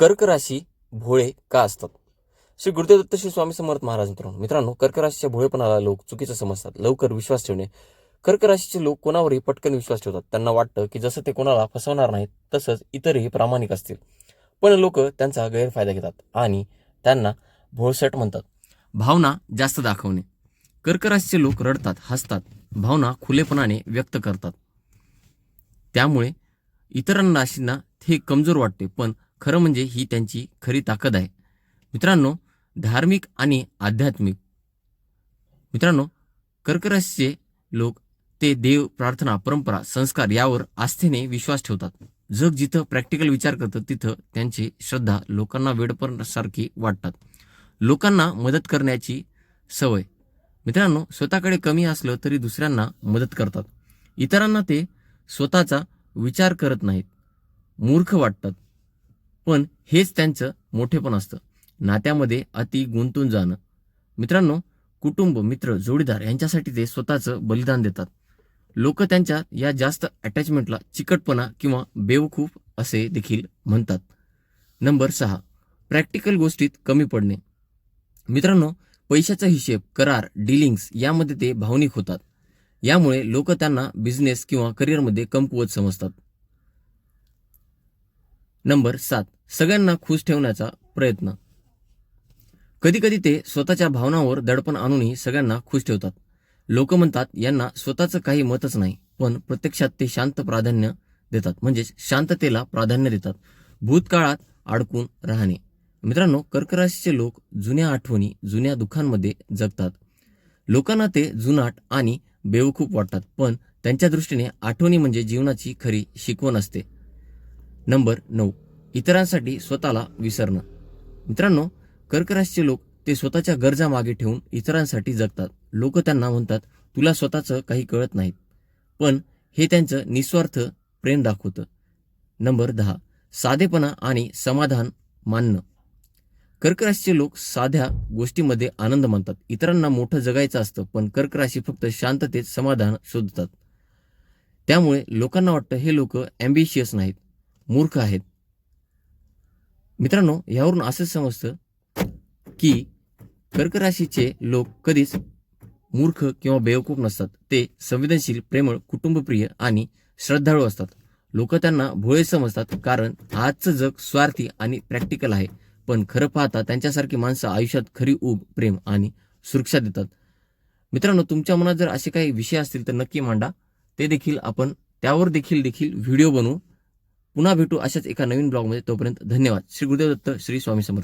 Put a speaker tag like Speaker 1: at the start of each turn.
Speaker 1: कर्क राशी भोळे का असतात? श्री गुरुदेव दत्त श्री स्वामी समर्थ महाराज मित्रांनो मित्रांनो कर्क राशीच्या भोळेपणाला लोक चुकीचं समजतात. लवकर विश्वास ठेवणे. कर्क राशीचे लोक कोणावरही पटकन विश्वास ठेवतात. त्यांना वाटतं की जसं ते कोणाला फसवणार नाहीत तसंच इतरही प्रामाणिक असतील. पण लोक त्यांचा गैरफायदा घेतात आणि त्यांना भोळसट म्हणतात. भावना जास्त दाखवणे. कर्क राशीचे लोक रडतात हसतात. भावना खुलेपणाने व्यक्त करतात. त्यामुळे इतर राशींना हे कमजोर वाटते पण खरं म्हणजे ही त्यांची खरी ताकद आहे. मित्रांनो धार्मिक आणि आध्यात्मिक. मित्रांनो कर्करसचे लोक ते देव प्रार्थना परंपरा संस्कार यावर आस्थेने विश्वास ठेवतात. जग जिथं प्रॅक्टिकल विचार करतं तिथं त्यांची श्रद्धा लोकांना वेडपणासारखी वाटतात. लोकांना मदत करण्याची सवय. मित्रांनो स्वतःकडे कमी असलं तरी दुसऱ्यांना मदत करतात. इतरांना ते स्वतःचा विचार करत नाहीत. मूर्ख वाटतात. पण हेच त्यांचं मोठेपण असतं. नात्यामध्ये अति गुंतून जाणं. मित्रांनो कुटुंब मित्र जोडीदार यांच्यासाठी ते स्वतःचं बलिदान देतात. लोक त्यांच्या या जास्त अटॅचमेंटला चिकटपणा किंवा बेवकूफ असे देखील म्हणतात. नंबर सहा प्रॅक्टिकल गोष्टीत कमी पडणे. मित्रांनो पैशाचा हिशेब करार डिलिंग्स यामध्ये ते भावनिक होतात. यामुळे लोक त्यांना बिझनेस किंवा करिअरमध्ये कमकुवत समजतात. नंबर सात. सगळ्यांना खुश ठेवण्याचा प्रयत्न. कधीकधी ते स्वतःच्या भावनांवर दडपण आणूनही सगळ्यांना खुश ठेवतात. लोक म्हणतात यांना स्वतःचं काही मतच नाही पण प्रत्यक्षात ते शांत प्राधान्य देतात. म्हणजेच शांततेला प्राधान्य देतात. भूतकाळात अडकून राहणे. मित्रांनो कर्कराशीचे लोक जुन्या आठवणी जुन्या दुःखांमध्ये जगतात. लोकांना ते जुनाट आणि बेवकूफ वाटतात पण त्यांच्या दृष्टीने आठवणी म्हणजे जीवनाची खरी शिकवण असते. नंबर नऊ. इतरांसाठी स्वतःला विसरणं. मित्रांनो कर्कराशचे लोक ते स्वतःच्या गरजा मागे ठेवून इतरांसाठी जगतात. लोक त्यांना म्हणतात तुला स्वतःचं काही कळत नाहीत. पण हे त्यांचं निस्वार्थ प्रेम दाखवतं. नंबर दहा. साधेपणा आणि समाधान मानणं. कर्क राशीचे लोक साध्या गोष्टीमध्ये आनंद मानतात. इतरांना मोठं जगायचं असतं पण कर्क राशी फक्त शांततेत समाधान शोधतात. त्यामुळे लोकांना वाटतं हे लोक ॲम्बिशियस नाहीत. मूर्ख आहेत. मित्रांनो यावरून असं समजतं की कर्क राशीचे लोक कधीच मूर्ख किंवा बेवकूफ नसतात. ते संवेदनशील प्रेमळ कुटुंबप्रिय आणि श्रद्धाळू असतात. लोक त्यांना भोळे समजतात कारण आजचं जग स्वार्थी आणि प्रॅक्टिकल आहे. पण खरं पाहता त्यांच्यासारखी माणसं आयुष्यात खरी ऊब प्रेम आणि सुरक्षा देतात. मित्रांनो तुमच्या मनात जर असे काही विषय असतील तर नक्की मांडा. ते देखील आपण त्यावर देखील देखील व्हिडिओ बनवू. पुन्हा भेटू अशाच एका नवीन ब्लॉगमध्ये. तोपर्यंत धन्यवाद. श्री गुरुदेव दत्त श्री स्वामी समर्थ.